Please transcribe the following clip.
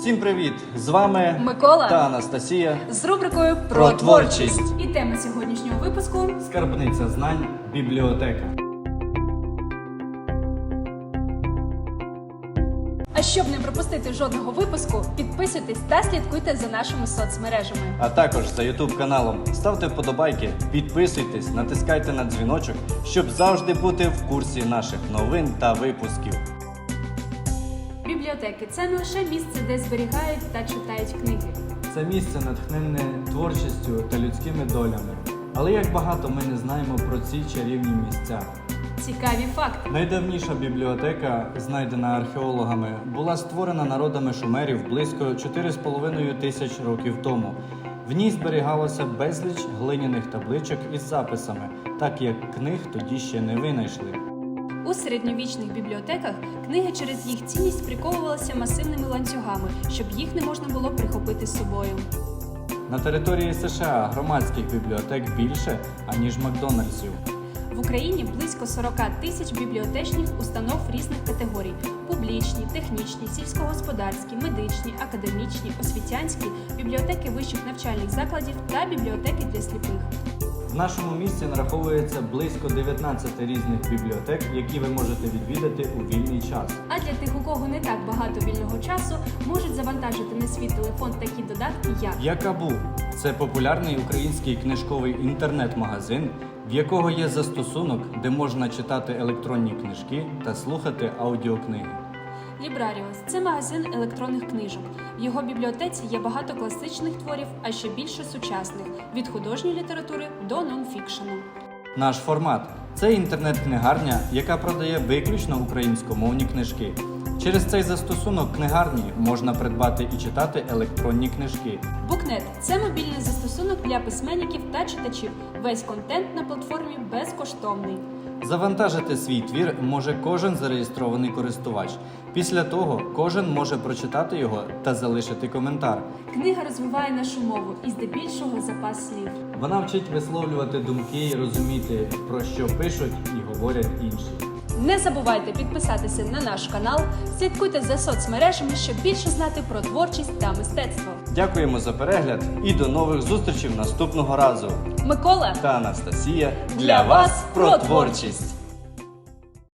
Всім привіт! З вами Микола. та Анастасія. з рубрикою про, Про творчість. творчість. І тема сьогоднішнього випуску Скарбниця знань, бібліотека. А щоб не пропустити жодного випуску, підписуйтесь та слідкуйте за нашими соцмережами. А також за YouTube каналом ставте вподобайки, підписуйтесь, натискайте на дзвіночок, щоб завжди бути в курсі наших новин та випусків. Бібліотеки це не лише місце, де зберігають та читають книги. Це місце натхненне творчістю та людськими долями. Але як багато ми не знаємо про ці чарівні місця. Цікаві факти. Найдавніша бібліотека, знайдена археологами, була створена народами шумерів близько 4,5 тисяч років тому. В ній зберігалося безліч глиняних табличок із записами, так як книг тоді ще не винайшли. У середньовічних бібліотеках книги через їх цінність приковувалися масивними ланцюгами, щоб їх не можна було прихопити з собою. На території США громадських бібліотек більше, аніж Макдональдсів. В Україні близько 40 тисяч бібліотечних установ різних категорій: публічні, технічні, сільськогосподарські, медичні, академічні, освітянські, бібліотеки вищих навчальних закладів та бібліотеки для сліпих. В нашому місті нараховується близько 19 різних бібліотек, які ви можете відвідати у вільний час. А для тих, у кого не так багато вільного часу, можуть завантажити на свій телефон такі додатки, як Якабу це популярний український книжковий інтернет-магазин, в якого є застосунок, де можна читати електронні книжки та слухати аудіокниги. Лібраріус це магазин електронних книжок. В його бібліотеці є багато класичних творів, а ще більше сучасних від художньої літератури до нонфікшену. Наш формат це інтернет-книгарня, яка продає виключно українськомовні книжки. Через цей застосунок книгарні можна придбати і читати електронні книжки. Букнет це мобільний застосунок для письменників та читачів. Весь контент на платформі безкоштовний. Завантажити свій твір може кожен зареєстрований користувач. Після того кожен може прочитати його та залишити коментар. Книга розвиває нашу мову і здебільшого запас слів. Вона вчить висловлювати думки і розуміти, про що пишуть і говорять інші. Не забувайте підписатися на наш канал, слідкуйте за соцмережами, щоб більше знати про творчість та мистецтво. Дякуємо за перегляд і до нових зустрічей наступного разу. Микола Та Анастасія Для вас про творчість.